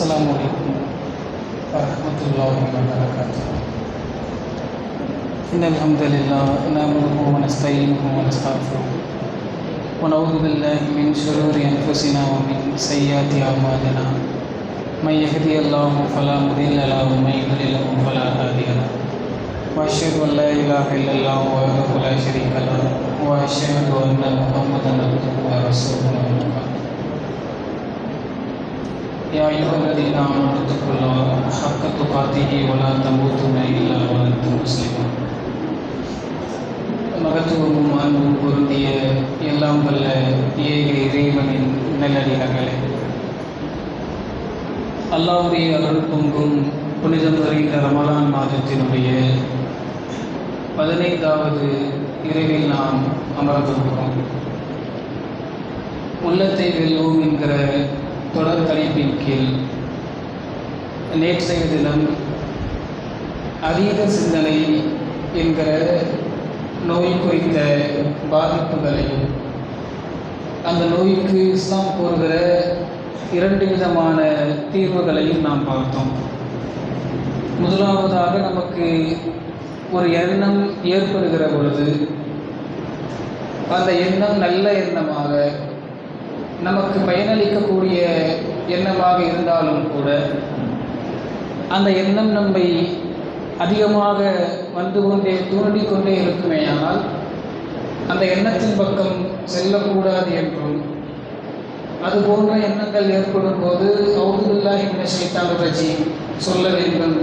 السلام عليكم ورحمة الله وبركاته. إن الحمد لله نحمده ونستعينه ونستغفره ونعوذ بالله من شرور أنفسنا ومن سيئات أعمالنا. من يهدي الله فلا مضل له ومن يضلل فلا هادي له. وأشهد أن لا إله إلا الله وحده لا شريك له وأشهد أن محمدا عبده ورسوله. يا أيها الذين آمنوا اتقوا الله حق تقاته ولا تموتن إلا وأنتم مسلمون மகத்துவமும் அன்பும் பொருந்திய எல்லாம் வல்ல ஏக இறைவனின் நல்லடியார்களே அல்லாவுடைய அருள் பொங்கும் புனிதம் நிறைந்த ரமலான் மாதத்தினுடைய பதினைந்தாவது இரவில் நாம் அமர்ந்திருக்கிறோம் உள்ளத்தை வெல்வோம் என்கிற தொடர் தலைப்பின் கீழ் நேற்றைய தினம் அதீத சிந்தனை என்கிற நோய் குறித்த பாதிப்புகளையும் அந்த நோய்க்கு இஸ்லாம் கூறுகிற இரண்டு விதமான தீர்வுகளையும் நாம் பார்த்தோம். முதலாவதாக நமக்கு ஒரு எண்ணம் ஏற்படுகிற பொழுது அந்த எண்ணம் நல்ல எண்ணமாக நமக்கு பயனளிக்கக்கூடிய எண்ணமாக இருந்தாலும் கூட அந்த எண்ணம் நம்மை அதிகமாக வந்து கொண்டே தூண்டி கொண்டே இருக்குமேயானால் அந்த எண்ணத்தின் பக்கம் செல்லக்கூடாது என்றும் அது போன்ற எண்ணங்கள் ஏற்படும் போது அவுதுல்லா என்ன சைத்தான் ரஜி சொல்ல வேண்டும்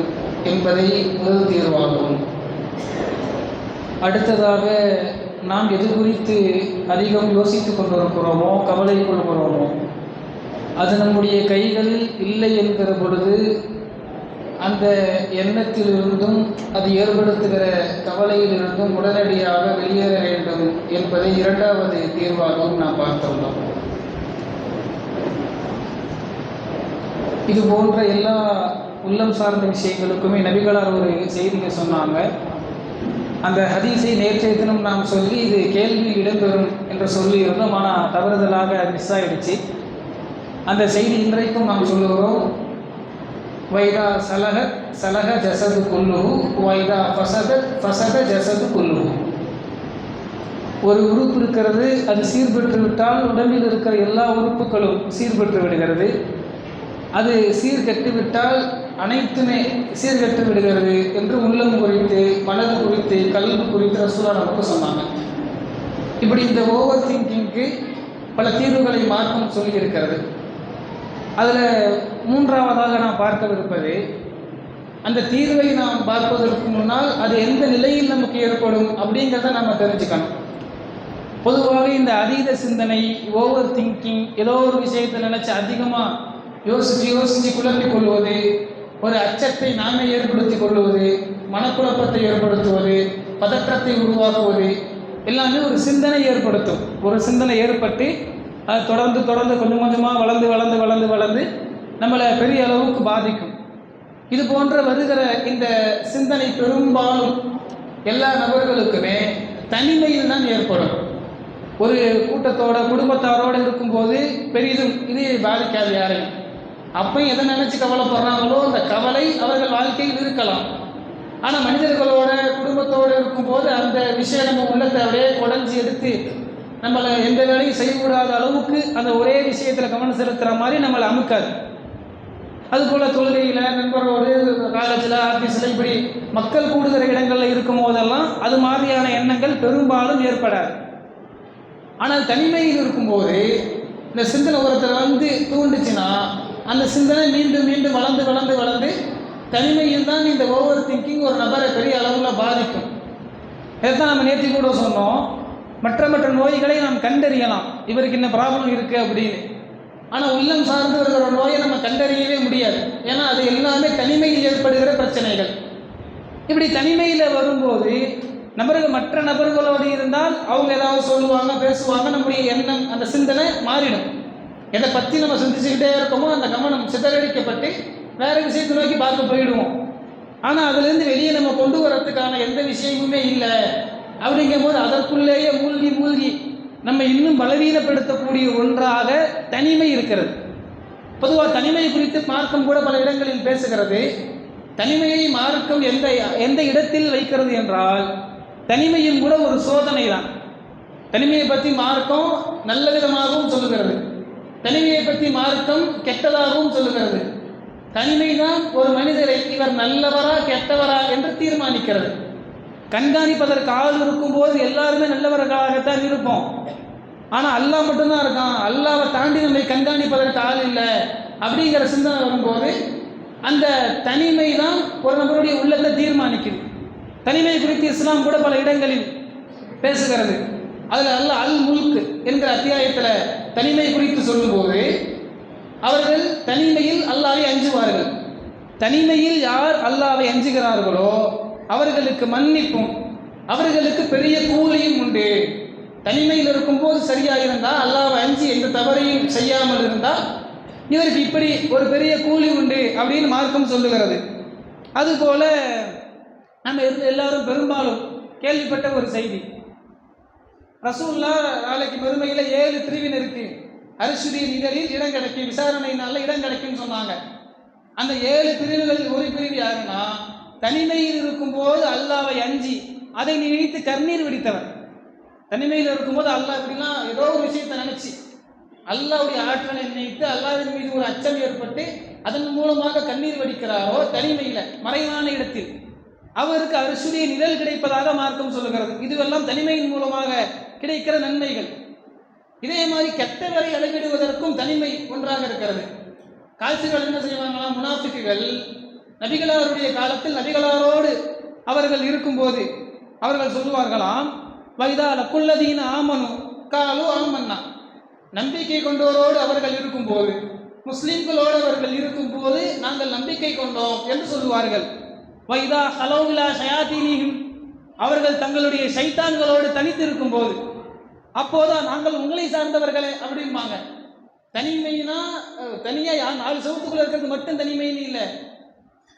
என்பதை முதல் தீர்வாகும். அடுத்ததாக நாம் எது குறித்து அதிகம் யோசித்து கொண்டிருக்கிறோமோ கவலை கொள்கிறோமோ அது நம்முடைய கைகளில் இல்லை என்கிற பொழுது அந்த எண்ணத்திலிருந்தும் அது ஏற்படுத்துகிற கவலையிலிருந்தும் உடனடியாக வெளியேற வேண்டும் என்பதை இரண்டாவது தீர்வாகவும் நாம் பார்த்துள்ளோம். இது போன்ற எல்லா உள்ளம் சார்ந்த விஷயங்களுக்குமே நபிகளார் ஒரு செய்தியை சொன்னாங்க. அந்த ஹதீஸை நேற்றைய தினம் நாம் சொல்லி இது கேள்வி இடம்பெறும் என்று சொல்லி இருந்தோம் ஆனால் தவறுதலாக மிஸ் ஆகிடுச்சு அந்த செய்தி இன்றைக்கும் நாம் சொல்லுகிறோம். வைதா சலக சலக ஜசது குல்லுஹு வைதா ஃபசத ஃபசத ஜசது குல்லுஹு. ஒரு உறுப்பு இருக்கிறது அது சீர்பெற்று விட்டால் உடம்பில் இருக்கிற எல்லா உறுப்புகளும் சீர்பெற்று விடுகிறது. அது சீர்கெட்டு விட்டால் அனைத்துமே சீர்கெட்டு விடுகிறது என்று உள்ளம் குறித்து மனது குறித்து கல்வி குறித்து ரசூலா நமக்கு சொன்னாங்க. இப்படி இந்த ஓவர் திங்கிங்க்கு பல தீர்வுகளை மார்க்கம் சொல்லியிருக்கிறது. அதில் மூன்றாவதாக நாம் பார்க்கவிருப்பது அந்த தீர்வை நாம் பார்ப்பதற்கு முன்னால் அது எந்த நிலையில் நமக்கு ஏற்படும் அப்படிங்கிறத நம்ம தெரிஞ்சுக்கணும். பொதுவாக இந்த அதீத சிந்தனை ஓவர் திங்கிங் ஏதோ ஒரு விஷயத்தை நினச்சி அதிகமாக யோசித்து யோசித்து குழப்பிக் கொள்வது ஒரு அச்சத்தை நாமே ஏற்படுத்தி கொள்வது மனக்குழப்பத்தை ஏற்படுத்துவது பதற்றத்தை உருவாக்குவது எல்லாமே ஒரு சிந்தனை ஏற்படுத்தும். ஒரு சிந்தனை ஏற்பட்டு அது தொடர்ந்து தொடர்ந்து கொஞ்சம் கொஞ்சமாக வளர்ந்து வளர்ந்து வளர்ந்து வளர்ந்து நம்மளை பெரிய அளவுக்கு பாதிக்கும். இது போன்ற வருகிற இந்த சிந்தனை பெரும்பாலும் எல்லா நபர்களுக்குமே தனிமையில் தான் ஏற்படும். ஒரு கூட்டத்தோட குடும்பத்தாரோடு இருக்கும்போது பெரிதும் இது பாதிக்காது யாரையும். அப்பையும் எதை நினச்சி கவலைப்படுறாங்களோ அந்த கவலை அவர்கள் வாழ்க்கையில் இருக்கலாம். ஆனால் மனிதர்களோட குடும்பத்தோடு இருக்கும்போது அந்த விஷயம் நம்ம உள்ளத்தை அப்படியே உடஞ்சி எடுத்து நம்மளை எந்த வேலையும் செய்யக்கூடாத அளவுக்கு அந்த ஒரே விஷயத்தில் கவனம் செலுத்துகிற மாதிரி நம்மளை அமுக்காது. அதுபோல் தொழுகையில் நண்பரோடு காலேஜில் ஆஃபீஸில் இப்படி மக்கள் கூடுகிற இடங்களில் இருக்கும் போதெல்லாம் அது மாதிரியான எண்ணங்கள் பெரும்பாலும் ஏற்படாது. ஆனால் தனிமையில் இருக்கும்போது இந்த சிந்தனை உரத்தில் வந்து தூண்டுச்சுன்னா அந்த சிந்தனை மீண்டும் மீண்டும் வளர்ந்து வளர்ந்து வளர்ந்து தனிமையில் தான் இந்த ஓவர் திங்கிங் ஒரு நபரை பெரிய அளவில் பாதிக்கும். இதைத்தான் நம்ம நேற்று கூட சொன்னோம். மற்ற மற்ற நோய்களை நாம் கண்டறியலாம். இவருக்கு என்ன ப்ராப்ளம் இருக்குது அப்படின்னு. ஆனால் உள்ளம் சார்ந்து வருகிற நோயை நம்ம கண்டறியவே முடியாது. ஏன்னா அது எல்லாமே தனிமையில் ஏற்படுகிற பிரச்சனைகள். இப்படி தனிமையில் வரும்போது நபர்கள் மற்ற நபர்களோடு இருந்தால் அவங்க ஏதாவது சொல்லுவாங்க பேசுவாங்க நம்முடைய எண்ணம் அந்த சிந்தனை மாறிடும். எதை பற்றி நம்ம சிந்திச்சுக்கிட்டே இருக்கோமோ அந்த கவனம் சிதறடிக்கப்பட்டு வேறு விஷயத்தை நோக்கி பார்க்க போயிடுவோம். ஆனால் அதுலேருந்து வெளியே நம்ம கொண்டு வரத்துக்கான எந்த விஷயமுமே இல்லை. அப்படிங்கும்போது அதற்குள்ளேயே மூழ்கி மூழ்கி நம்ம இன்னும் பலவீனப்படுத்தக்கூடிய ஒன்றாக தனிமை இருக்கிறது. பொதுவாக தனிமை குறித்து மார்க்கம் கூட பல இடங்களில் பேசுகிறது. தனிமையை மார்க்கம் எந்த எந்த இடத்தில் வைக்கிறது என்றால் தனிமையும் கூட ஒரு சோதனை தான் தனிமையை பற்றி மார்க்கம் நல்ல விதமாகவும் சொல்லுகிறது. தனிமையை பற்றி மார்க்கம் கெட்டதாகவும் சொல்லுகிறது. தனிமை தான் ஒரு மனிதரை இவர் நல்லவரா கெட்டவரா என்று தீர்மானிக்கிறது. கண்காணிப்பதற்கு ஆள் இருக்கும்போது எல்லாருமே நல்லவர்களாகத்தான் இருப்போம். ஆனால் அல்லாஹ் மட்டும்தான் இருக்கான். அல்லாவை தாண்டி நம்மை கண்காணிப்பதற்கு ஆள் இல்லை அப்படிங்கிற சிந்தனை வரும்போது அந்த தனிமை தான் ஒரு நபருடைய உள்ளத்தை தீர்மானிக்குது. தனிமை குறித்து இஸ்லாம் கூட பல இடங்களில் பேசுகிறது. அதில் அல்ல அல் முல்க் என்கிற அத்தியாயத்தில் தனிமை குறித்து சொல்லும்போது அவர்கள் தனிமையில் அல்லாவை அஞ்சுவார்கள். தனிமையில் யார் அல்லாவை அஞ்சுகிறார்களோ அவர்களுக்கு மன்னிப்பும் அவர்களுக்கு பெரிய கூலியும் உண்டு. தனிமையில் இருக்கும்போது சரியாக இருந்தால் அல்லாவை அஞ்சு எந்த தவறையும் செய்யாமல் இருந்தால் இவருக்கு இப்படி ஒரு பெரிய கூலி உண்டு அப்படின்னு மார்க்கம் சொல்லுகிறது. அதுபோல நம்ம எல்லாரும் பெரும்பாலும் கேள்விப்பட்ட ஒரு செய்தி. ரசூல்லா நாளைக்கு மறுமையில் ஏழு பிரிவினருக்கு அரிசுடைய நிகழில் இடம் கிடைக்கும் விசாரணையினால இடம் கிடைக்கும்னு சொன்னாங்க. அந்த ஏழு பிரிவுகளில் ஒரு பிரிவு யாருன்னா தனிமையில் இருக்கும்போது அல்லாவை அஞ்சி அதை நினைத்து கண்ணீர் விடித்தவர் தனிமையில் இருக்கும்போது அல்லாஹ் இப்படிலாம் ஏதோ ஒரு விஷயத்தை நினைச்சு அல்லாவுடைய ஆற்றலை நினைத்து அல்லாவின் மீது ஒரு அச்சம் ஏற்பட்டு அதன் மூலமாக கண்ணீர் வடிக்கிறாரோ தனிமையில் மறைவான இடத்தில். அவருக்கு அரிசுடைய நிழல் கிடைப்பதாக மார்க்கம் சொல்லுகிறது. இதுவெல்லாம் தனிமையின் மூலமாக கிடைக்கிற நன்மைகள். இதே மாதிரி கெட்டவரை அளவிடுவதற்கும் தனிமை ஒன்றாக இருக்கிறது. காய்ச்சிகள் என்ன செய்வாங்களா முனாஃபிக்குகள். நபிகளாருடைய காலத்தில் நபிகளாரோடு அவர்கள் இருக்கும்போது அவர்கள் சொல்லுவார்களாம் வைதா குல்லதீன ஆமனு காலு ஆமன்னா. நம்பிக்கை கொண்டோரோடு அவர்கள் இருக்கும்போது முஸ்லிம்களோடு அவர்கள் இருக்கும்போது நாங்கள் நம்பிக்கை கொண்டோம் என்று சொல்லுவார்கள். வைதா ஹலோவிலா ஷயாத்தீனியும் அவர்கள் தங்களுடைய சைத்தான்களோடு தனித்து இருக்கும் போது அப்போதான் நாங்கள் உங்களை சார்ந்தவர்களே அப்படிம்பாங்க. தனிமைனா தனியாக தனியா நாலு சவுத்துக்குள்ள இருக்கிறது மட்டும் தனிமைன்னு இல்லை.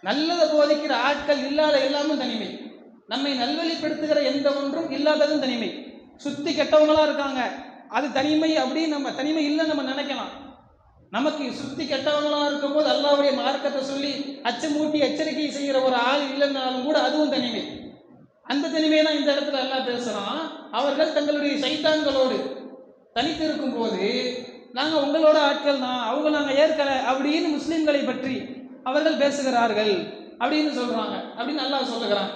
நல்லதை போதிக்கிற ஆட்கள் இல்லாத எல்லாமும் தனிமை. நம்மை நல்வழிப்படுத்துகிற எந்த ஒன்றும் இல்லாததும் தனிமை. சுத்தி கெட்டவங்களா இருக்காங்க. அது தனிமை அப்படின்னு நம்ம தனிமை இல்லைன்னு நம்ம நினைக்கலாம். நமக்கு சுத்தி கெட்டவங்களா இருக்கும்போது அல்லாவுடைய மார்க்கத்தை சொல்லி அச்சமூட்டி எச்சரிக்கை செய்கிற ஒரு ஆள் இல்லைன்னாலும் கூட அதுவும் தனிமை. அந்த தனிமையை தான் இந்த இடத்துல எல்லாம் பேசுகிறான் அவர்கள் தங்களுடைய சைத்தான்களோடு தனித்து இருக்கும்போது நாங்கள் உங்களோட ஆட்கள் தான் அவங்க நாங்கள் ஏற்கலை அப்படின்னு முஸ்லீம்களை பற்றி அவர்கள் பேசுகிறார்கள் அப்படின்னு சொல்கிறாங்க அப்படின்னு நல்லா சொல்லுகிறான்.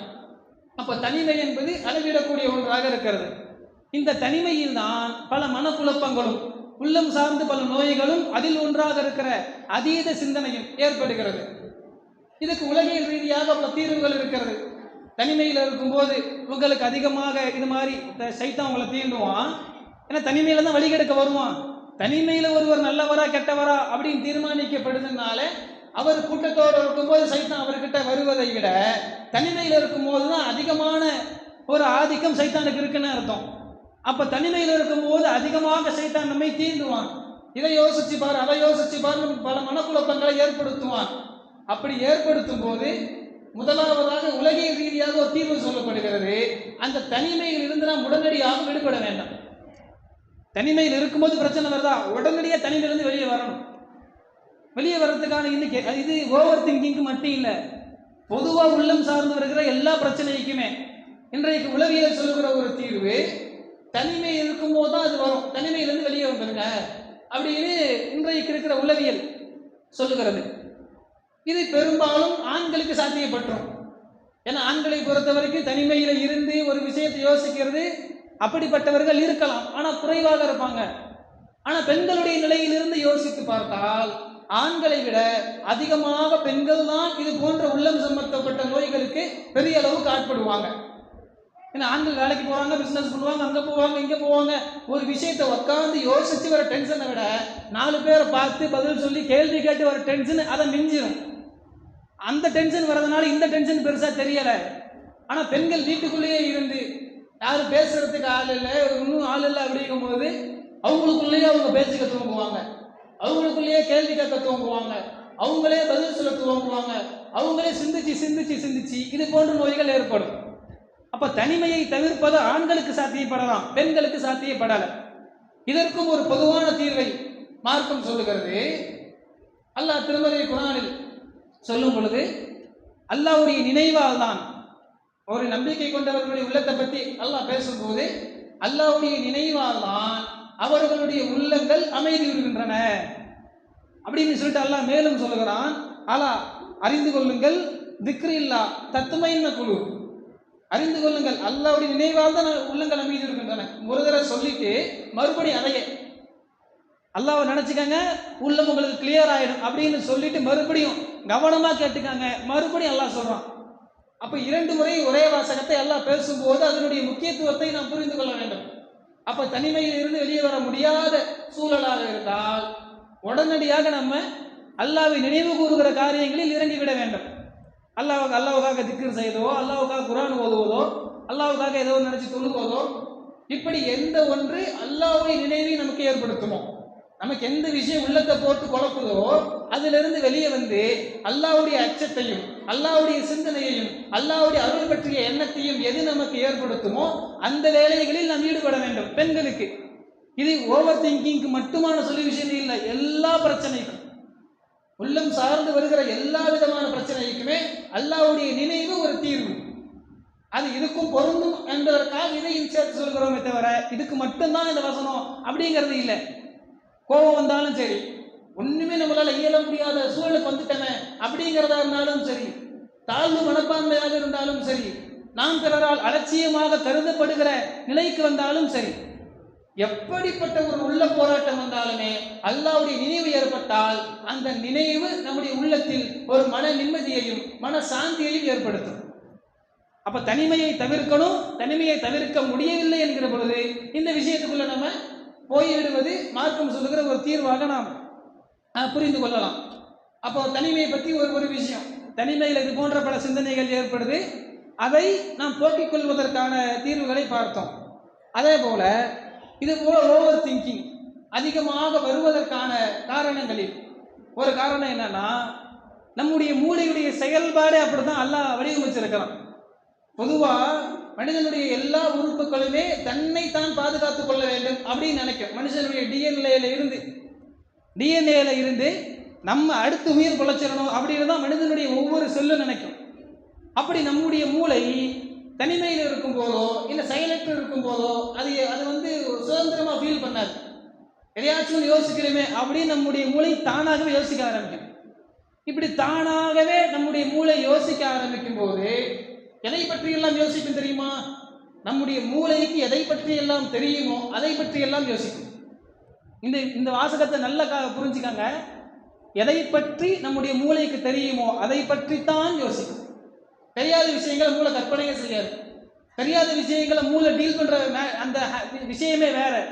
அப்போ தனிமை என்பது அளவிடக்கூடிய ஒன்றாக இருக்கிறது. இந்த தனிமையில் தான் பல மனக்குழப்பங்களும் உள்ளம் சார்ந்து பல நோய்களும் அதில் ஒன்றாக இருக்கிற அதீத சிந்தனையும் ஏற்படுகிறது. இதுக்கு உலகியல் ரீதியாக பல தீர்வுகள் இருக்கிறது. தனிமையில் இருக்கும்போது உங்களுக்கு அதிகமாக இது மாதிரி த- சைத்தான் உங்களை தீண்டுவான். ஏன்னா தனிமையில் தான் வழிகெடுக்க வருவான். தனிமையில் ஒருவர் நல்லவரா கெட்டவரா அப்படின்னு தீர்மானிக்கப்படுதுனால அவர் கூட்டத்தோடு இருக்கும்போது சைத்தான் அவர்கிட்ட வருவதை விட தனிமையில் இருக்கும்போது தான் அதிகமான ஒரு ஆதிக்கம் சைத்தானுக்கு இருக்குன்னு அர்த்தம். அப்போ தனிமையில் இருக்கும்போது அதிகமாக சைத்தான் நம்மை தீண்டுவான். இதை யோசிச்சு பாரு அதை யோசிச்சு பாரு பல மனக்குழப்பங்களை ஏற்படுத்துவான். அப்படி ஏற்படுத்தும் போது முதலாவதாக உலகியல் ரீதியாக ஒரு தீர்வு சொல்லப்படுகிறது. அந்த தனிமையில் இருந்து நாம் உடனடியாக விடுபட வேண்டாம். தனிமையில் இருக்கும்போது பிரச்சனை வருதா? உடனடியாக தனிமையிலிருந்து வெளியே வரணும். வெளியே வர்றதுக்கான இன்னைக்கு இது ஓவர் திங்கிங்க்கு மட்டும் இல்லை. பொதுவாக உள்ளம் சார்ந்து வருகிற எல்லா பிரச்சனைக்குமே இன்றைக்கு உளவியல் சொல்லுகிற ஒரு தீர்வு தனிமை இருக்கும்போது தான் அது வரும். தனிமையிலிருந்து வெளியே வந்துருங்க. அப்படின்னு இன்றைக்கு இருக்கிற உளவியல் சொல்லுகிறது. இது பெரும்பாலும் ஆண்களுக்கு சாத்தியப்பட்டுரும். ஏன்னா ஆண்களை பொறுத்த வரைக்கும் தனிமையில் இருந்து ஒரு விஷயத்தை யோசிக்கிறது அப்படிப்பட்டவர்கள் இருக்கலாம். ஆனால் குறைவாக இருப்பாங்க. ஆனால் பெண்களுடைய நிலையிலிருந்து யோசித்து பார்த்தால் ஆண்களை விட அதிகமாக பெண்கள் தான் இது போன்ற உள்ளம் சம்பந்தப்பட்ட நோய்களுக்கு பெரிய அளவுக்கு ஆட்படுவாங்க. ஏன்னா ஆண்கள் வேலைக்கு போவாங்க பிஸ்னஸ் பண்ணுவாங்க அங்கே போவாங்க இங்கே போவாங்க. ஒரு விஷயத்தை உட்காந்து யோசித்து வர டென்ஷனை விட நாலு பேரை பார்த்து பதில் சொல்லி கேள்வி கேட்டு வர டென்ஷன் அதை மிஞ்சிடும் அந்த டென்ஷன் வர்றதுனால இந்த டென்ஷன் பெருசாக தெரியலை. ஆனால் பெண்கள் வீட்டுக்குள்ளேயே இருந்து யாரும் பேசுறதுக்கு ஆள் இல்லை இன்னும் ஆள் இல்லை அப்படிங்கும்போது அவங்களுக்குள்ளேயே அவங்க பேசிக்க துவங்குவாங்க அவங்களுக்குள்ளேயே கேள்வி கேட்க துவங்குவாங்க அவங்களே பதில் சொல்ல துவங்குவாங்க அவங்களே சிந்திச்சு சிந்திச்சு சிந்திச்சு இது போன்ற நோய்கள் ஏற்படும். அப்ப தனிமையை தவிர்ப்பது ஆண்களுக்கு சாத்தியப்படலாம் பெண்களுக்கு சாத்தியப்படலை. இதற்கும் ஒரு பொதுவான தீர்வை மார்க்கம் சொல்லுகிறது. அல்லாஹ் திருமறை குரானில் சொல்லும் பொழுது அல்லாஹ்வுடைய நினைவால் தான் ஒரு நம்பிக்கை கொண்டவர்களுடைய உள்ளத்தை பற்றி அல்லாஹ் பேசும்போது அல்லாவுடைய நினைவால் தான் அவர்களுடைய உள்ளங்கள் அமைதி விடுகின்றன அப்படின்னு சொல்லிட்டு அல்லாஹ் மேலும் சொல்லுகிறான் அலா அறிந்து கொள்ளுங்கள் திக்ரில்லா தத்துமைன்ன குழு. அறிந்து கொள்ளுங்கள் அல்லாவுடைய நினைவால் தான் உள்ளங்கள் அமைதி இருக்கின்றன ஒரு தடவை சொல்லிட்டு மறுபடியும் அதையே அல்லாவை நினச்சிக்கங்க உள்ளம் உங்களுக்கு கிளியர் ஆயிடும் அப்படின்னு சொல்லிட்டு மறுபடியும் கவனமாக கேட்டுக்காங்க. மறுபடியும் எல்லாம் சொல்கிறான் அப்போ இரண்டு முறை ஒரே வாசகத்தை எல்லாம் பேசும்போது அதனுடைய முக்கியத்துவத்தை நாம் புரிந்து கொள்ள வேண்டும். அப்போ தனிமையில் இருந்து வெளியே வர முடியாத சூழலாக இருந்தால் உடனடியாக நம்ம அல்லாவை நினைவு கூறுகிற காரியங்களில் இறங்கிவிட வேண்டும். அல்லாவுக்கு அல்லாவுக்காக திக்கர் செய்தோ அல்லாவுக்காக குரான் ஓதுவதோ அல்லாவுக்காக ஏதோ நினைச்சு தொழுவதோ இப்படி எந்த ஒன்று அல்லாவுடைய நினைவை நமக்கு ஏற்படுத்துமோ? நமக்கு எந்த விஷயம் உள்ளத்தை போட்டு குழப்புதோ அதிலிருந்து வெளியே வந்து அல்லாவுடைய அச்சத்தையும் அல்லாவுடைய சிந்தனையையும் அல்லாவுடைய அருள் பற்றிய எண்ணத்தையும் எது நமக்கு ஏற்படுத்துமோ அந்த வேலைகளில் நாம் ஈடுபட வேண்டும். பெண்களுக்கு. இது ஓவர் திங்கிங்க்கு மட்டுமான சொல்யூஷன் இல்லை. எல்லா பிரச்சனைக்கும். உள்ளம் சார்ந்து வருகிற எல்லா விதமான பிரச்சனைக்குமே அல்லாவுடைய நினைவு ஒரு தீர்வு. அது இதுக்கும் பொருந்தும் என்பதற்காக இதையும் சேர்த்து சொல்கிறோமே தவிர இதுக்கு மட்டும்தான் இந்த வசனம் அப்படிங்கிறது இல்லை. கோபம் வந்தாலும் சரி ஒண்ணுமே நம்மளால இயல முடியாத சூழலுக்கு வந்துட்டமே அப்படிங்கிறதா இருந்தாலும் சரி தாழ்வு மனப்பான்மையாக இருந்தாலும் சரி நாம் பிறரால் அலட்சியமாக கருதப்படுகிற நிலைக்கு வந்தாலும் சரி எப்படிப்பட்ட ஒரு உள்ள போராட்டம் வந்தாலுமே அல்லாவுடைய நினைவு ஏற்பட்டால் அந்த நினைவு நம்முடைய உள்ளத்தில் ஒரு மன நிம்மதியையும் மன சாந்தியையும் ஏற்படுத்தும். அப்ப தனிமையை தவிர்க்கணும் தனிமையை தவிர்க்க முடியவில்லை என்கிற பொழுது இந்த விஷயத்துக்குள்ள நம்ம போய்விடுவது மார்க்கம் சொல்லுகிற ஒரு தீர்வாக நாம் புரிந்து கொள்ளலாம். அப்போ தனிமையை பற்றி ஒரு ஒரு விஷயம். தனிமையில் இது போன்ற பல சிந்தனைகள் ஏற்படுது. அதை நாம் போக்கிக் கொள்வதற்கான தீர்வுகளை பார்த்தோம். அதே போல இது போல ஓவர் திங்கிங் அதிகமாக வருவதற்கான காரணங்களில் ஒரு காரணம் என்னன்னா நம்முடைய மூளையுடைய செயல்பாடே அப்படிதான் அல்லாஹ் வடிவமைச்சிருக்கிறான். பொதுவாக மனிதனுடைய எல்லா உறுப்புகளுமே தன்னை தான் பாதுகாத்துக் கொள்ள வேண்டும் அப்படின்னு நினைக்கும். மனுஷனுடைய டிஎன்ஏல இருந்து டிஎன்ஏல இருந்து நம்ம அடுத்து உயிர் குலைச்சிடணும் அப்படின்னு தான் மனிதனுடைய ஒவ்வொரு செல்லும் நினைக்கும். அப்படி நம்முடைய மூளை தனிமையில் இருக்கும் போதோ இல்லை சைலண்ட் இருக்கும் போதோ அது அது வந்து சுதந்திரமாக ஃபீல் பண்ணாது. எதையாச்சும் யோசிக்கிறோமே அப்படின்னு நம்முடைய மூளை தானாகவே யோசிக்க ஆரம்பிக்கும். இப்படி தானாகவே நம்முடைய மூளை யோசிக்க ஆரம்பிக்கும் போது எதை பற்றி எல்லாம் யோசிக்கும் தெரியுமா? நம்முடைய மூளைக்கு எதை பற்றி எல்லாம் தெரியுமோ அதை பற்றி எல்லாம் யோசிக்கும் இந்த இந்த வாசகத்தை நல்ல புரிஞ்சுக்காங்க. எதை பற்றி நம்முடைய மூளைக்கு தெரியுமோ அதை பற்றி தான் யோசிக்கும் தெரியாத விஷயங்களை மூளை கற்பனையே செய்யாது. தெரியாத விஷயங்களை மூளை டீல் பண்ற மே- அந்த விஷயமே வேற.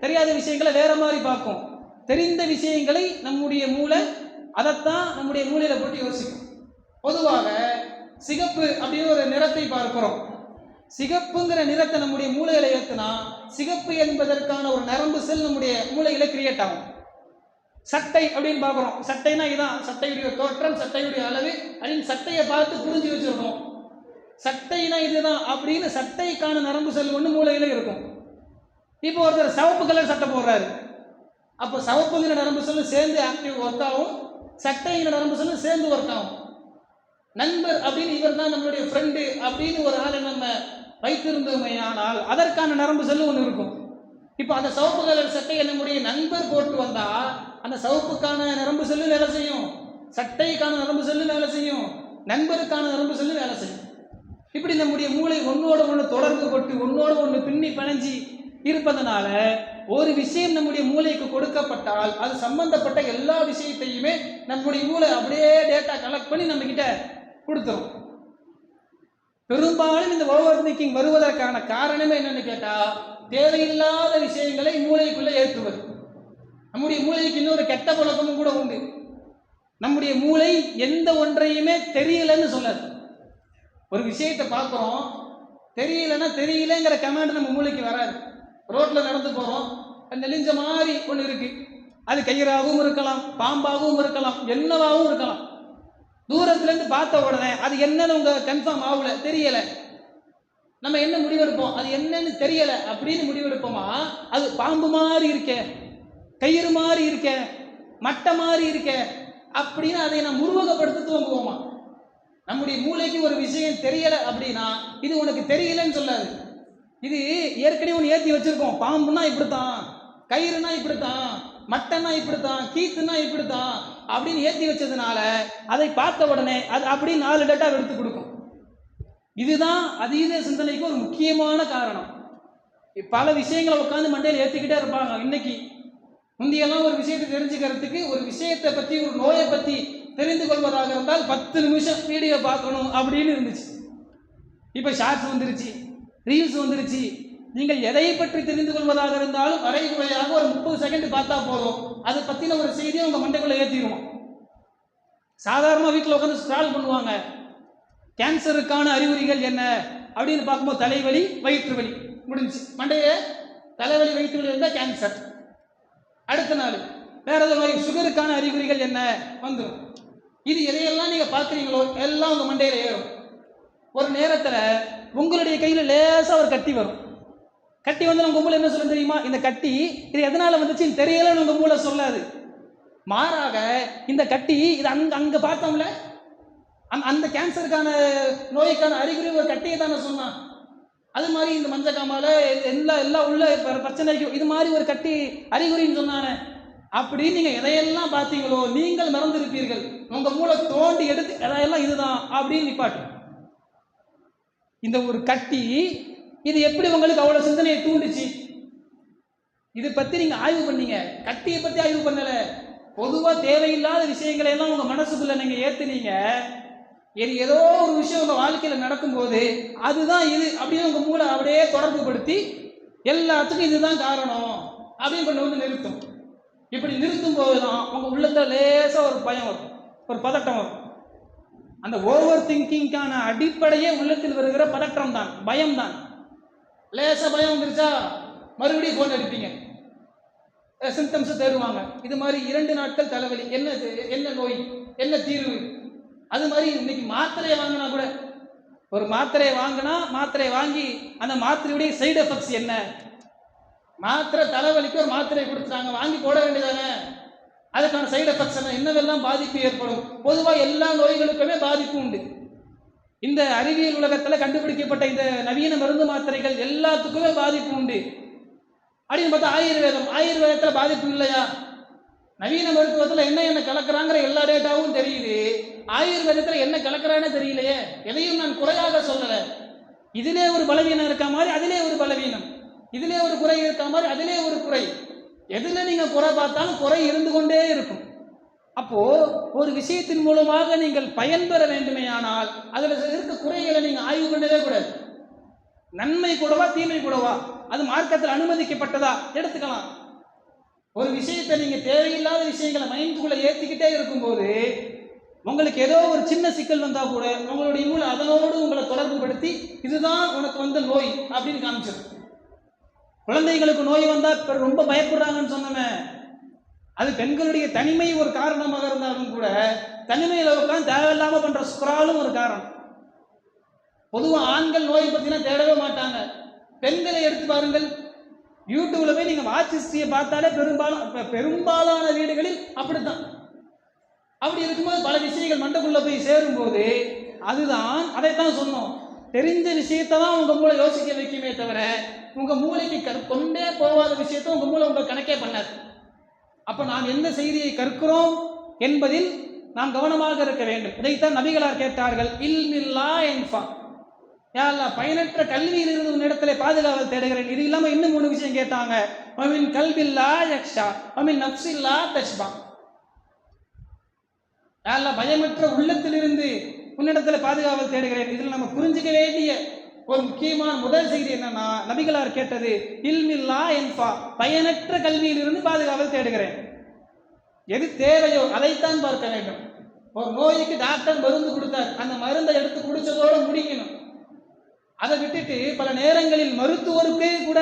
தெரியாத விஷயங்களை வேற மாதிரி பார்க்கும். தெரிந்த விஷயங்களை நம்முடைய மூளை அதைத்தான் நம்முடைய மூளையில் போட்டு யோசிக்கும். பொதுவாக சிகப்பு அப்படின்னு ஒரு நிறத்தை பார்க்கிறோம். சிகப்புங்கிற நிறத்தை நம்முடைய மூளையில ஏத்துனா சிகப்பு என்பதற்கான ஒரு நரம்பு செல் நம்முடைய மூளையில கிரியேட் ஆகும். சட்டை அப்படின்னு பார்க்குறோம். சட்டைனா இதான் சட்டையுடைய தோற்றம் சட்டையுடைய அளவு அப்படின்னு சட்டையை பார்த்து புரிஞ்சு வச்சிருக்கோம். சட்டைனா இதுதான் அப்படின்னு சட்டைக்கான நரம்பு செல் ஒன்று மூளையில இருக்கும். இப்போ ஒருத்தர் சவப்பு கலர் சட்டை போடுறாரு. அப்போ சவப்புங்கிற நரம்பு செல்லு சேர்ந்து ஆக்டிவ் ஒர்க் ஆகும். சட்டைங்கிற நரம்பு செல்லு சேர்ந்து ஒர்க் ஆகும். நண்பர் அப்படின்னு இவர் தான் நம்மளுடைய ஃப்ரெண்டு அப்படின்னு ஒரு ஆளை நம்ம வைத்திருந்தோமையானால் அதற்கான நரம்பு செல்லு ஒன்று இருக்கும். இப்போ அந்த சிவப்பு கலர் சட்டையை நம்முடைய நண்பர் போட்டு வந்தால் அந்த சிவப்புக்கான நரம்பு செல்லு வேலை செய்யும். சட்டைக்கான நரம்பு செல்லு வேலை செய்யும். நண்பருக்கான நரம்பு செல்லு வேலை செய்யும். இப்படி நம்முடைய மூளை ஒன்னோட ஒன்று தொடர்ந்து கொண்டு ஒன்னோட ஒன்று பின்னி பிணைஞ்சி இருப்பதனால ஒரு விஷயம் நம்முடைய மூளைக்கு கொடுக்கப்பட்டால் அது சம்பந்தப்பட்ட எல்லா விஷயத்தையுமே நம்முடைய மூளை அப்படியே டேட்டா கலெக்ட் பண்ணி நம்மக்கிட்ட கொடுத்துரும். பெரும்பாலும் இந்த ஓவர் திங்கிங் வருவதற்கான காரணமே என்னன்னு கேட்டா தேவையில்லாத விஷயங்களை மூளைக்குள்ளே ஏற்றுவது. நம்முடைய மூளைக்கு இன்னொரு கெட்ட பழக்கமும் கூட உண்டு. நம்முடைய மூளை எந்த ஒன்றையுமே தெரியலன்னு சொல்லாது. ஒரு விஷயத்தை பார்க்குறோம் தெரியலன்னா தெரியலங்கிற கமெண்ட் நம்ம மூளைக்கு வராது. ரோட்டில் நடந்து போகிறோம் நெளிஞ்ச மாதிரி ஒன்று இருக்குது அது கயிறாகவும் இருக்கலாம் பாம்பாகவும் இருக்கலாம் என்னவாகவும் இருக்கலாம். தூரத்துல இருந்து பார்த்த உடனே அது என்னன்னு உங்க கன்ஃபார்ம் ஆகல தெரியல. நம்ம என்ன முடிவெடுப்போம்? அது என்னன்னு தெரியல அப்படின்னு முடிவெடுப்போமா? அது பாம்பு மாதிரி இருக்கே கயிறு மாதிரி இருக்கே மட்டை மாதிரி இருக்கே அப்படின்னு அதை நம்ம உருவகப்படுத்த துவங்குவோமா? நம்முடைய மூளைக்கு ஒரு விஷயம் தெரியல அப்படின்னா இது உனக்கு தெரியலன்னு சொல்லாது. இது ஏற்கனவே ஒன்று ஏற்றி வச்சிருக்கோம். பாம்புனா இப்படித்தான் கயிறுனா இப்படித்தான் மட்டன்னா இப்படித்தான் கீத்துனா இப்படித்தான் அப்படின்னு ஏற்றி வச்சதுனால அதை பார்த்த உடனே அது அப்படி நாலு டேட்டா எடுத்து கொடுக்கும். இதுதான் அதீத சிந்தனைக்கு ஒரு முக்கியமான காரணம். பல விஷயங்களை உட்காந்து மண்டையில் ஏற்றிக்கிட்டே இருப்பாங்க. இன்னைக்கு முந்தியெல்லாம் ஒரு விஷயத்தை தெரிஞ்சுக்கிறதுக்கு ஒரு விஷயத்தை பற்றி ஒரு நோயை பற்றி தெரிந்து கொள்வதாக இருந்தால் பத்து நிமிஷம் வீடியோ பார்க்கணும் அப்படின்னு இருந்துச்சு. இப்போ ஷார்ட்ஸ் வந்துருச்சு ரீல்ஸ் வந்துருச்சு நீங்கள் எதை பற்றி தெரிந்து கொள்வதாக இருந்தாலும் அரைகுறையாக ஒரு முப்பது செகண்ட் பார்த்தா போதும். அதை பற்றின ஒரு செய்தியை உங்கள் மண்டைக்குள்ளே ஏற்றிடுவோம் சாதாரணமாக வீட்டில் உட்காந்து ஸ்ட்ரால் பண்ணுவாங்க. கேன்சருக்கான அறிகுறிகள் என்ன? அப்படின்னு பார்க்கும்போது தலைவலி வயிற்று வலி முடிஞ்சு. மண்டையே தலைவலி வயிற்று வலி இருந்தால் கேன்சர் அடுத்த நாள். வேற ஏதாவது நோய் சுகருக்கான அறிகுறிகள் என்ன? வந்துடும் இது எதையெல்லாம் நீங்கள் பார்க்குறீங்களோ எல்லாம் உங்கள் மண்டையில் ஏறும். ஒரு நேரத்தில் உங்களுடைய கையில் லேசாக ஒரு கட்டி வரும். கட்டி வந்து நம்ம மூளை என்ன சொல்ல தெரியுமா? இந்த கட்டி இது எதனால் வந்துச்சுன்னு தெரியலன்னு உங்க மூளை சொல்லாது. மாறாக இந்த கட்டி இது அங்கே அங்கே பார்த்தோம்ல? அந்த அந்த கேன்சருக்கான நோய்க்கான அறிகுறி ஒரு கட்டியை தானே சொன்னான். அது மாதிரி இந்த மஞ்சக்காமால எல்லா எல்லா உள்ள பிரச்சனைக்கும் இது மாதிரி ஒரு கட்டி அறிகுறின்னு சொன்னானே. அப்படி நீங்க எதையெல்லாம் பார்த்தீங்களோ நீங்கள் மறந்திருப்பீர்கள். உங்க மூளை தோண்டி எடுத்து எதையெல்லாம் இதுதான் அப்படின்னு நிப்பாட்டு இந்த ஒரு கட்டி இது எப்படி உங்களுக்கு அவ்வளவு சிந்தனையை தூண்டுச்சு? இது பத்தி நீங்க ஆய்வு பண்ணீங்க. கட்டியை பத்தி ஆய்வு பண்ணல. பொதுவா தேவையில்லாத விஷயங்களை எல்லாம் உங்க மனசுக்குள்ள நீங்க ஏத்துனீங்க. இது ஏதோ ஒரு விஷயம் உங்க வாழ்க்கையில நடக்கும்போது அதுதான் இது அப்படியே உங்க மூளை அப்படியே தொடர்பு படுத்தி எல்லாத்துக்கும் இதுதான் காரணம் அப்படின்னு கொண்டு வந்து நிறுத்தும். இப்படி நிறுத்தும் போதுதான் உங்க உள்ளத்துல லேசா ஒரு பயம் வரும். ஒரு பதட்டம் வரும். அந்த ஓவர் திங்கிங்கான அடிப்படையே உள்ளத்தில் வருகிற பதற்றம் தான் பயம் தான் லேசாக பயம் வந்துருச்சா மறுபடியும் ஃபோன் அடிப்பீங்க. சிம்டம்ஸ் தருவாங்க இது மாதிரி இரண்டு நாட்கள் தலைவலி. என்ன என்ன நோய்? என்ன தீர்வு? அது மாதிரி இன்னைக்கு மாத்திரையை வாங்கினா கூட ஒரு மாத்திரையை வாங்கினா மாத்திரையை வாங்கி அந்த மாத்திரையுடைய சைடு எஃபெக்ட்ஸ் என்ன? மாத்திரை தலைவலிக்கு ஒரு மாத்திரை கொடுத்துட்டாங்க. வாங்கி போட வேண்டியதானே? அதுக்கான சைடு எஃபெக்ட்ஸ் என்ன? என்னவெல்லாம் பாதிப்பு ஏற்படும்? பொதுவாக எல்லா நோய்களுக்குமே பாதிப்பு உண்டு. இந்த அறிவியல் உலகத்தில் கண்டுபிடிக்கப்பட்ட இந்த நவீன மருந்து மாத்திரைகள் எல்லாத்துக்குமே பாதிப்பு உண்டு. அப்படின்னு பார்த்தா ஆயுர்வேதம். ஆயுர்வேதத்தில் பாதிப்பு இல்லையா? நவீன மருத்துவத்தில் என்ன என்ன கலக்கிறாங்கிற எல்லா டேட்டாவும் தெரியுது. ஆயுர்வேதத்தில் என்ன கலக்கிறான்னு தெரியலையே. எதையும் நான் குறையாக சொல்லலை. இதிலே ஒரு பலவீனம் இருக்க மாதிரி அதிலே ஒரு பலவீனம். இதிலே ஒரு குறை இருக்க மாதிரி அதிலே ஒரு குறை. எதில் நீங்கள் குறை பார்த்தாலும் குறை இருந்து கொண்டே இருக்கும். அப்போ ஒரு விஷயத்தின் மூலமாக நீங்கள் பயன்பெற வேண்டுமேயானால் அதில் இருக்க குறைகளை நீங்கள் ஆய்வு பண்ணவே கூடாது. நன்மை கூடவா தீமை கூடவா? அது மார்க்கத்தில் அனுமதிக்கப்பட்டதா? எடுத்துக்கலாம். ஒரு விஷயத்தை நீங்கள் தேவையில்லாத விஷயங்களை மைண்டுக்குள்ளே ஏற்றிக்கிட்டே இருக்கும்போது உங்களுக்கு ஏதோ ஒரு சின்ன சிக்கல் வந்தால் கூட உங்களுடைய மூளை அதனோடு உங்களை தொடர்பு படுத்தி இதுதான் உனக்கு வந்த நோய் அப்படின்னு காமிச்சிடும் குழந்தைகளுக்கு நோய் வந்தால் ரொம்ப பயப்படுறாங்கன்னு சொன்னோமே அது பெண்களுடைய தனிமை ஒரு காரணமாக இருந்தாலும் கூட தனிமையில் உட்காந்து தேவையில்லாம பண்ற ஸ்க்ராலும் ஒரு காரணம். பொதுவா ஆண்கள் நோயை பத்தினா தேடவே மாட்டாங்க. பெண்களை எடுத்து பாருங்கள் யூடியூப்ல போய் நீங்க வாட்ச் ஹிஸ்டரியை பார்த்தாலே பெரும்பாலும் பெரும்பாலான வீடுகளில் அப்படித்தான். அப்படி இருக்கும்போது பல விஷயங்கள் மண்டக்குள்ள போய் சேரும்போது அதுதான் அதைத்தான் சொன்னோம். தெரிஞ்ச விஷயத்தை தான் உங்க மூளை யோசிக்க வைக்குமே தவிர உங்க மூளைக்கு கொண்டே போகாத விஷயத்தை உங்க மூளை உங்க கணக்கே பண்ணாது. அப்ப நாம் எந்த செய்தியை கற்கிறோம் என்பதில் நாம் கவனமாக இருக்க வேண்டும். இதைத்தான் நபிகளார் கேட்டார்கள் இல்மில்லா என்பா யா பயனற்ற பயனற்ற கல்வியிலிருந்து உன்னிடத்திலே பாதுகாவல் தேடுகிறேன். இது இல்லாம இன்னும் மூணு விஷயம் கேட்டாங்க அமின் கல்வில்லா யக்ஷா அமின் நப்சில்லா தஷ்பா. யா பயமற்ற உள்ளத்திலிருந்து உன்னிடத்தில் பாதுகாவல் தேடுகிறேன். இதில் நம்ம புரிஞ்சுக்க வேண்டிய ஒரு முக்கியமான முதல் செய்தி என்னன்னா நபிகளார் கேட்டது இல்மில்லா என்பா பயனற்ற கல்வியிலிருந்து பாதுகாவல் தேடுகிறேன். எது தேவையோ அதைத்தான் பார்க்க வேண்டும். ஒரு நோய்க்கு டாக்டர் மருந்து கொடுத்தார். அந்த மருந்தை எடுத்து குடிச்சதோடு முடிக்கணும். அதை விட்டுட்டு பல நேரங்களில் மருத்துவருக்கே கூட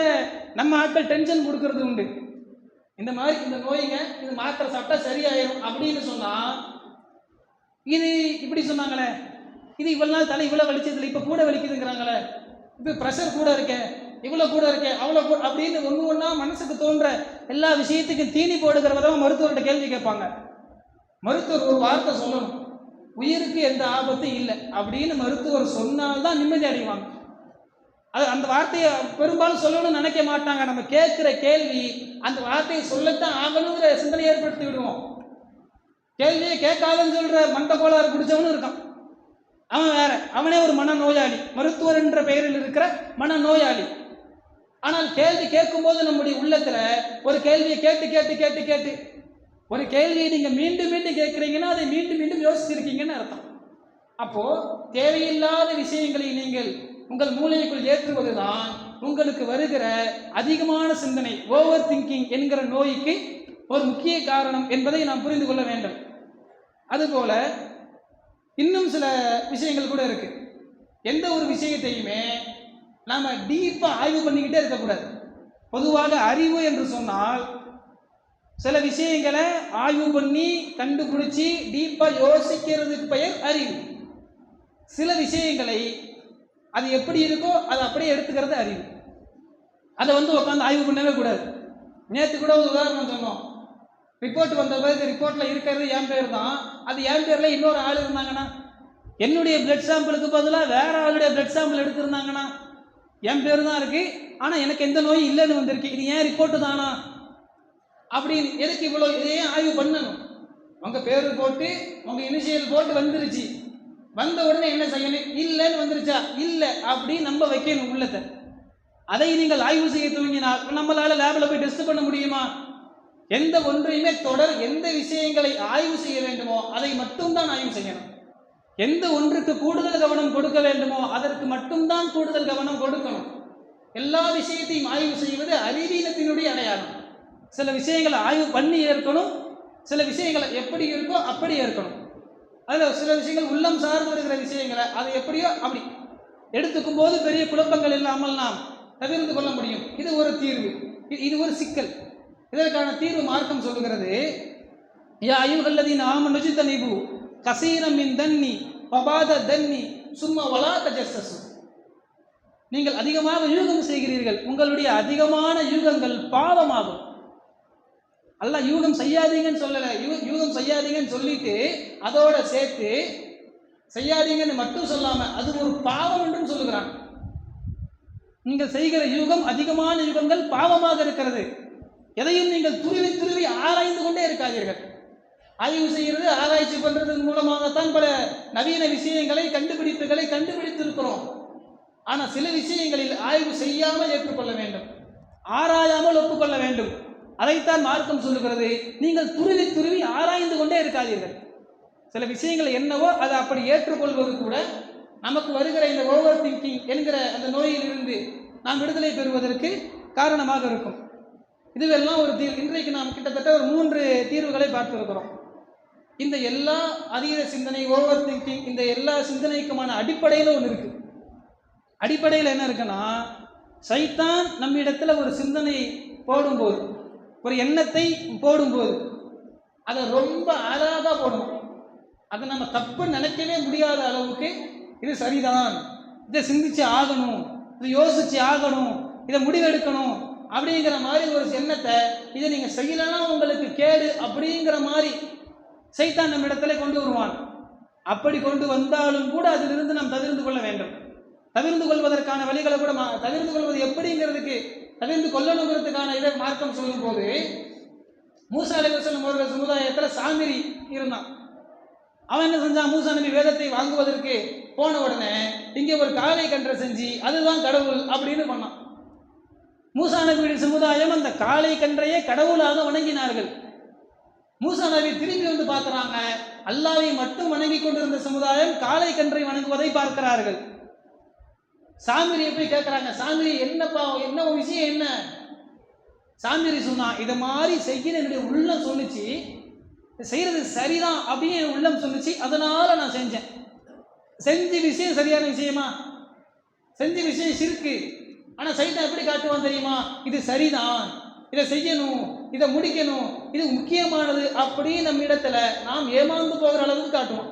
நம்ம ஆட்கள் டென்ஷன் கொடுக்கறது உண்டு. இந்த மாதிரி இந்த நோய்ங்க இது மாத்திரை சாப்பிட்டா சரியாயிரும் அப்படின்னு சொன்னா இது இப்படி சொன்னாங்களே இது இவ்வளோ நாள் தலை இவ்வளோ வலிச்சதில்லை இப்போ கூட வலிக்குதுங்கிறாங்களே. இப்போ ப்ரெஷர் கூட இருக்கே. இவ்வளோ கூட இருக்கே. அவ்வளோ கூட அப்படின்னு ஒன்று ஒன்றா மனசுக்கு தோன்ற எல்லா விஷயத்துக்கும் தீனி போடுகிற விதமாக மருத்துவர்கிட்ட கேள்வி கேட்பாங்க. மருத்துவர் ஒரு வார்த்தை சொல்லணும். உயிருக்கு எந்த ஆபத்தும் இல்லை அப்படின்னு மருத்துவர் சொன்னால்தான் நிம்மதி அடைவாங்க. அது அந்த வார்த்தையை பெரும்பாலும் சொல்லணும்னு நினைக்க மாட்டாங்க. நம்ம கேட்குற கேள்வி அந்த வார்த்தையை சொல்லத்தான் ஆகணுங்கிற சிந்தனை ஏற்படுத்தி விடுவோம். கேள்வியை கேட்காதன்னு சொல்கிற மண்ட கோளாறு பிடிச்சவனும் இருக்கான். அவன் வேற. அவனே ஒரு மன நோயாளி மருத்துவர் என்ற பெயரில் இருக்கிற மன நோயாளி ஆனால் கேள்வி கேட்கும்போது நம்முடைய உள்ளத்தில் ஒரு கேள்வியை கேட்டு கேட்டு கேட்டு கேட்டு. ஒரு கேள்வியை நீங்கள் மீண்டும் மீண்டும் கேட்குறீங்கன்னா அதை மீண்டும் மீண்டும் யோசிச்சிருக்கீங்கன்னு அர்த்தம். அப்போது தேவையில்லாத விஷயங்களை நீங்கள் உங்கள் மூளைக்குள் ஏற்றுவதுதான் உங்களுக்கு வருகிற அதிகமான சிந்தனை ஓவர் திங்கிங் என்கிற நோய்க்கு ஒரு முக்கிய காரணம் என்பதை நாம் புரிந்து கொள்ள வேண்டும். அதுபோல இன்னும் சில விஷயங்கள் கூட இருக்கு. எந்த ஒரு விஷயத்தையுமே நாம் டீப்பாக ஆய்வு பண்ணிக்கிட்டே இருக்கக்கூடாது. பொதுவாக அறிவு என்று சொன்னால் சில விஷயங்களை ஆய்வு பண்ணி கண்டுபிடிச்சி டீப்பாக யோசிக்கிறதுக்கு பெயர் அறிவு. சில விஷயங்களை அது எப்படி இருக்கோ அதை அப்படியே எடுத்துக்கிறது அறிவு. அதை வந்து உட்காந்து ஆய்வு பண்ணவே கூடாது. நேற்று கூட ஒரு உதாரணம் சொன்னோம். ரிப்போர்ட் வந்த பிறகு ரிப்போர்ட்டில் இருக்கிறது என் பேர் தான் அது என் பேரில் இன்னொரு ஆள் இருந்தாங்கன்னா என்னுடைய பிளட் சாம்பிளுக்கு பதிலாக வேற ஆளுடைய பிளட் சாம்பிள் எடுத்திருந்தாங்கன்னா என் பேர் தான் இருக்கு. ஆனால் எனக்கு எந்த நோயும் இல்லைன்னு வந்திருக்கு. இது ஏன் ரிப்போர்ட்டு தானா? அப்படின்னு எதுக்கு இவ்வளோ இதையே ஆய்வு பண்ணணும்? உங்கள் பேர் போட்டு உங்கள் இனிஷியல் போட்டு வந்துருச்சு. வந்த உடனே என்ன செய்யணும்? இல்லைன்னு வந்துருச்சா? இல்லை. அப்படின்னு நம்ப வைக்கணும் உள்ளத்தை. அதை நீங்கள் ஆய்வு செய்ய துவங்கினால் நம்மளால் லேபில் போய் டெஸ்ட் பண்ண முடியுமா? எந்த ஒன்றையுமே தொடர் எந்த விஷயங்களை ஆய்வு செய்ய வேண்டுமோ அதை மட்டும்தான் ஆய்வு செய்யணும். எந்த ஒன்றுக்கு கூடுதல் கவனம் கொடுக்க வேண்டுமோ அதற்கு மட்டும்தான் கூடுதல் கவனம் கொடுக்கணும். எல்லா விஷயத்தையும் ஆய்வு செய்வது அறிவீனத்தினுடைய அடையாளம். சில விஷயங்களை ஆய்வு பண்ணி ஏற்கணும் சில விஷயங்களை எப்படி இருக்கோ அப்படி ஏற்கணும். அதில் சில விஷயங்கள் உள்ளம் சார்ந்து வருகிற விஷயங்களை அது எப்படியோ அப்படி. எடுத்துக்கும் போது பெரிய குழப்பங்கள் இல்லாமல் நாம் தவிர்த்து கொள்ள முடியும். இது ஒரு தீர்வு. இது ஒரு சிக்கல். இதற்கான தீர்வு மார்க்கம் சொல்லுகிறது. யா ஐயுகல்லதீன் ஆம நுஜித்தனிபு கசீரம் மின் தன்னி பபாத தன்னி சும்மா வலா தஜஸ்ஸசு. நீங்கள் அதிகமாக யூகம் செய்கிறீர்கள். உங்களுடைய அதிகமான யூகங்கள் பாவமாகும். அல்ல யூகம் செய்யாதீங்கன்னு சொல்லலை. யூ யூகம் செய்யாதீங்கன்னு சொல்லிட்டு அதோட சேர்த்து செய்யாதீங்கன்னு மட்டும் சொல்லாம அது ஒரு பாவம் என்றும் சொல்லுகிறான். நீங்கள் செய்கிற யூகம் அதிகமான யுகங்கள் பாவமாக இருக்கிறது. எதையும் நீங்கள் துருவி துருவி ஆராய்ந்து கொண்டே இருக்காதீர்கள். ஆய்வு செய்கிறது ஆராய்ச்சி பண்ணுறதன் மூலமாகத்தான் பல நவீன விஷயங்களை கண்டுபிடிப்புகளை கண்டுபிடித்திருக்கிறோம். ஆனால் சில விஷயங்களில் ஆய்வு செய்யாமல் ஏற்றுக்கொள்ள வேண்டும். ஆராயாமல் ஒப்புக்கொள்ள வேண்டும். அதைத்தான் மார்க்கம் சொல்லுகிறது. நீங்கள் துருவி துருவி ஆராய்ந்து கொண்டே இருக்காதீர்கள். சில விஷயங்கள் என்னவோ அதை அப்படி ஏற்றுக்கொள்வது கூட நமக்கு வருகிற இந்த ஓவர் திங்கிங் என்கிற அந்த நோயிலிருந்து நாம் விடுதலை பெறுவதற்கு காரணமாக இருக்கும். இதுவெல்லாம் ஒரு தீர்வு இன்றைக்கு நாம் கிட்டத்தட்ட ஒரு மூன்று தீர்வுகளை பார்த்திருக்கிறோம். இந்த எல்லா அதீத சிந்தனை ஓவர் திங்கிங் இந்த எல்லா சிந்தனைக்குமான அடிப்படையில் ஒன்று இருக்கு. அடிப்படையில் என்ன இருக்குன்னா சைத்தான் இடத்துல ஒரு சிந்தனை போடும்போது ஒரு எண்ணத்தை போடும்போது அதை ரொம்ப அழகாக போடணும். அதை நம்ம தப்பு நினைக்கவே முடியாத அளவுக்கு இது சரிதான். இதை சிந்திச்சு ஆகணும் இதை யோசிச்சு ஆகணும் இதை முடிவெடுக்கணும் அப்படிங்கிற மாதிரி ஒரு எண்ணத்தை இதை நீங்கள் செய்யலைன்னா உங்களுக்கு கேடு அப்படிங்கிற மாதிரி சைத்தான் நம்ம இடத்துல கொண்டு வருவான். அப்படி கொண்டு வந்தாலும் கூட அதிலிருந்து நாம் தவிர்ந்து கொள்ள வேண்டும். தவிர்ந்து கொள்வதற்கான வழிகளை கூட மா- தவிர்ந்து கொள்வது எப்படிங்கிறதுக்கு தவிர்ந்து கொள்ளணுங்கிறதுக்கான இதை மார்க்கம் சொல்லும்போது மூசா அலைவசல்லம் அவர்கள் சமுதாயத்தில் சாமிரி இருந்தான். அவன் என்ன செஞ்சான்? மூசா நபி வேதத்தை வாங்குவதற்கு போன உடனே இங்கே ஒரு காலை கன்றை செஞ்சு அதுதான் கடவுள் அப்படின்னு பண்ணான் மூசா நபியுடைய சமுதாயம் அந்த காளை கன்றையே கடவுளாக வணங்கினார்கள். மூசா நபி திரும்பி வந்து பார்க்குறாங்க. அல்லாவை மட்டும் வணங்கி கொண்டிருந்த சமுதாயம் காளை கன்றை வணங்குவதை பார்க்கிறார்கள். சாமிரியை போய் கேட்குறாங்க? சாமிரி என்னப்பா என்ன விஷயம் என்ன? சாமிரி சொன்னா இதை மாதிரி செய்ய என்னுடைய உள்ளம் சொல்லிச்சு. செய்கிறது செய்யறது சரிதான் அப்படின்னு என் உள்ளம் சொல்லுச்சு. அதனால நான் செஞ்சேன். செஞ்ச விஷயம் சரியான விஷயமா? செஞ்ச விஷயம் சிறுக்கு. ஆனால் சைத்தான் எப்படி காட்டுவான் தெரியுமா? இது சரிதான். இதை செய்யணும் இதை முடிக்கணும் இது முக்கியமானது அப்படின்னு நம்ம இடத்துல நாம் ஏமாந்து போகிற அளவுக்கு காட்டுவோம்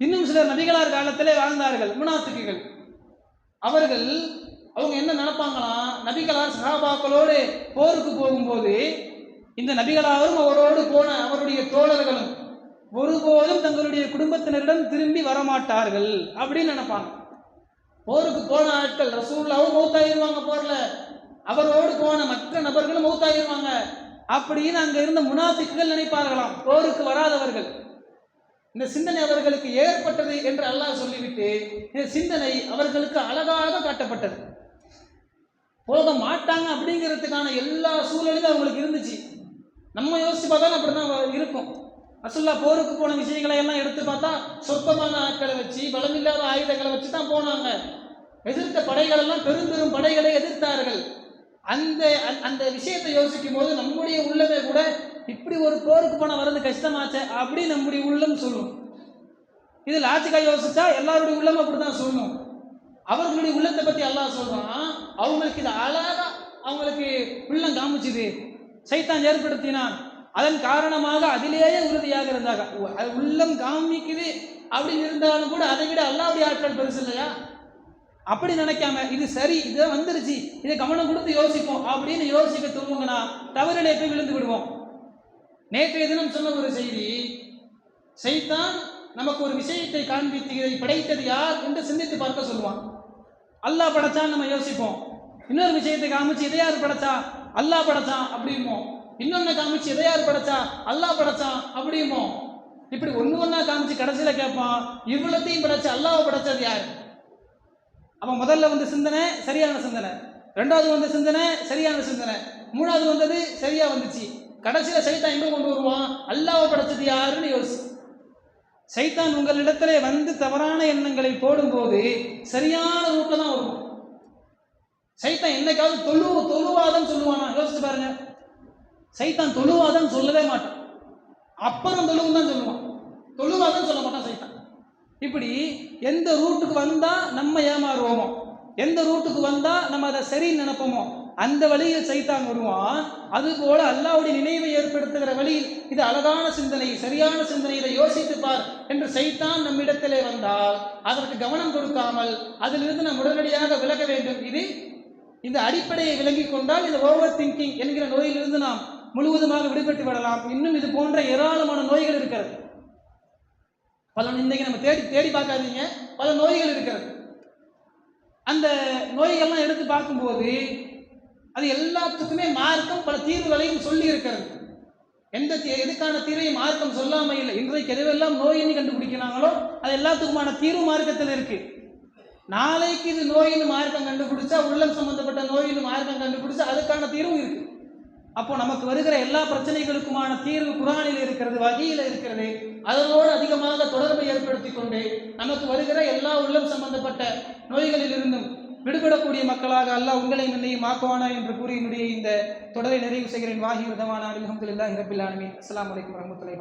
இன்னும் சிலர் நபிகளார் காலத்திலே வாழ்ந்தார்கள் முனாஃபிக்குகள். அவர்கள் அவங்க என்ன நினைப்பாங்களாம் நபிகளார் சகாபாக்களோடு போருக்கு போகும்போது இந்த நபிகளாரும் அவரோடு போன அவருடைய தோழர்களும் ஒருபோதும் தங்களுடைய குடும்பத்தினரிடம் திரும்பி வரமாட்டார்கள் அப்படின்னு நினைப்பாங்க. போருக்கு போன ஆட்கள் ரசூல்லாவும் மௌத்தாயிருவாங்க போர்ல. அவரோடு போன மற்ற நபர்களும் மௌத்தாயிருவாங்க. அப்படின்னு அங்க இருந்த முனாஃபிக்குகள் நினைப்பார்களாம். போருக்கு வராதவர்கள். இந்த சிந்தனை அவர்களுக்கு ஏற்பட்டது என்று அல்லாஹ் சொல்லிவிட்டு இந்த சிந்தனை அவர்களுக்கு அழகாக காட்டப்பட்டது. போக மாட்டாங்க அப்படிங்கிறதுக்கான எல்லா சூழலும் அவங்களுக்கு இருந்துச்சு. நம்ம யோசிச்சு பார்த்தாலும் அப்படிதான் இருக்கும். அசுல்லா போருக்கு போன விஷயங்களை எல்லாம் எடுத்து பார்த்தா சொற்பமான ஆட்களை வச்சு பலமில்லாத ஆயுதங்களை வச்சு தான் போனாங்க. எதிர்த்த படைகள் எல்லாம் பெரும் பெரும் படைகளை எதிர்த்தார்கள். அந்த அந்த- அந்த விஷயத்தை யோசிக்கும் போது நம்முடைய உள்ளமே கூட இப்படி ஒரு போருக்கு போன வர்றது கஷ்டமாச்சே அப்படி நம்முடைய உள்ளம் சொல்லும். இது லாஜிக்கா யோசிச்சா எல்லாருடைய உள்ளம் அப்படிதான் சொல்லும். அவர்களுடைய உள்ளத்தை பத்தி எல்லாம் சொல்றான் அவங்களுக்கு இது அழகா அவங்களுக்கு உள்ளம் காமிச்சுது. சைத்தான் ஏற்படுத்தினான். அதன் காரணமாக அதிலேயே உறுதியாக இருந்தாங்க உ- அது உள்ளம் காமிக்குது அப்படின்னு இருந்தாலும் கூட அதை விட அல்லாவுடைய ஆட்கள் பெருசு இல்லையா? அப்படி நினைக்காம இது சரி இது வந்துருச்சு இதை கவனம் கொடுத்து யோசிப்போம் அப்படின்னு யோசிக்க தூங்குங்கன்னா தவறிலே போய் விழுந்து விடுவோம். நேற்றைய தினம் சொன்ன ஒரு செய்தி செய்தான் நமக்கு ஒரு விஷயத்தை காண்பித்து இதை படைத்தது யார் என்று சிந்தித்து பார்க்க சொல்லுவான். அல்லாஹ் படைச்சான்னு நம்ம யோசிப்போம். இன்னொரு விஷயத்தை காமிச்சு இதை யார் படைச்சா? அல்லாஹ் படைச்சான் அப்படிமோ இன்னொன்னு காமிச்சு இதை யார் படைச்சா? அல்லாஹ் படைச்சான் அப்படிமோ இப்படி ஒன்று ஒன்றா காமிச்சு கடைசியில் கேட்பான் இவ்வளோத்தையும் படைச்சு அல்லாஹ் படைச்சது யார்? அப்போ முதல்ல வந்து சிந்தனை சரியான சிந்தனை. ரெண்டாவது வந்த சிந்தனை சரியான சிந்தனை. மூணாவது வந்தது சரியாக வந்துச்சு. கடைசியில் சைத்தான் எங்கே கொண்டு வருவான்? அல்லாவை படைச்சது யாருன்னு யோசி. சைத்தான் உங்களிடத்துல வந்து தவறான எண்ணங்களை போடும்போது சரியான ரூட்ல தான் வரும் சைத்தான் என்னைக்காவது தொழு தொழுவாதம் சொல்லுவானா? யோசிச்சு பாருங்க. சைத்தான் தொழுவாதம் சொல்லவே மாட்டான். அப்புறம் தொழுவும் தான் சொல்லுவான். தொழுவாதன்னு சொல்ல மாட்டான் சைத்தான். இப்படி எந்த ரூட்டுக்கு வந்தால் நம்ம ஏமாறுவோமோ? எந்த ரூட்டுக்கு வந்தால் நம்ம அதை சரின்னு நினைப்போமோ? அந்த வழியில் சைத்தான் வருவான். அதுபோல அல்லாவுடைய நினைவை ஏற்படுத்துகிற வழியில் இது அழகான சிந்தனை சரியான சிந்தனை இதை யோசித்து பார் என்று சைத்தான் நம்மிடத்திலே வந்தால் அதற்கு கவனம் கொடுக்காமல் அதிலிருந்து நாம் உடனடியாக விலக வேண்டும். இது இந்த அடிப்படையை விளங்கிக் கொண்டால் இந்த ஓவர் திங்கிங் என்கிற நோயிலிருந்து நாம் முழுவதுமாக விடுபட்டு விடலாம். இன்னும் இது போன்ற ஏராளமான நோய்கள் இருக்கிறது. பல இன்னைக்கு நம்ம தேடி தேடி பார்க்காதீங்க. பல நோய்கள் இருக்கிறது. அந்த நோய்கள்லாம் எடுத்து பார்க்கும்போது அது எல்லாத்துக்குமே மார்க்கம் பல தீர்வுகளையும் சொல்லி இருக்கிறது எந்த தீ- எதுக்கான தீர்வையும் மார்க்கம் சொல்லாமல் இல்லை? இன்றைக்கு எதுவெல்லாம் நோயின்னு கண்டுபிடிக்கிறாங்களோ அது எல்லாத்துக்குமான தீர்வு மார்க்கத்தில் இருக்கு. நாளைக்கு இது நோயின்னு மார்க்கம் கண்டுபிடிச்சா உள்ளம் சம்பந்தப்பட்ட நோயின்னு மார்க்கம் கண்டுபிடிச்சா அதுக்கான தீர்வும் இருக்கு. அப்போ நமக்கு வருகிற எல்லா பிரச்சனைகளுக்குமான தீர்வு குரானில் இருக்கிறது வகையில் இருக்கிறது. அதனோடு அதிகமாக தொடர்பை ஏற்படுத்தி கொண்டு நமக்கு வருகிற எல்லா உள்ளம் சம்பந்தப்பட்ட நோய்களில் இருந்தும் விடுபடக்கூடிய மக்களாக அல்ல உங்களை என்னையும் ஆக்குவானா என்று கூறி என்னுடைய இந்த தொடரை நிறைவு செய்கிறேன். வாகி விதமான அலமதுல்லாஹி ரபில் ஆலமீன். அஸ்ஸலாமு அலைக்கும் வரமத்துல்லாஹி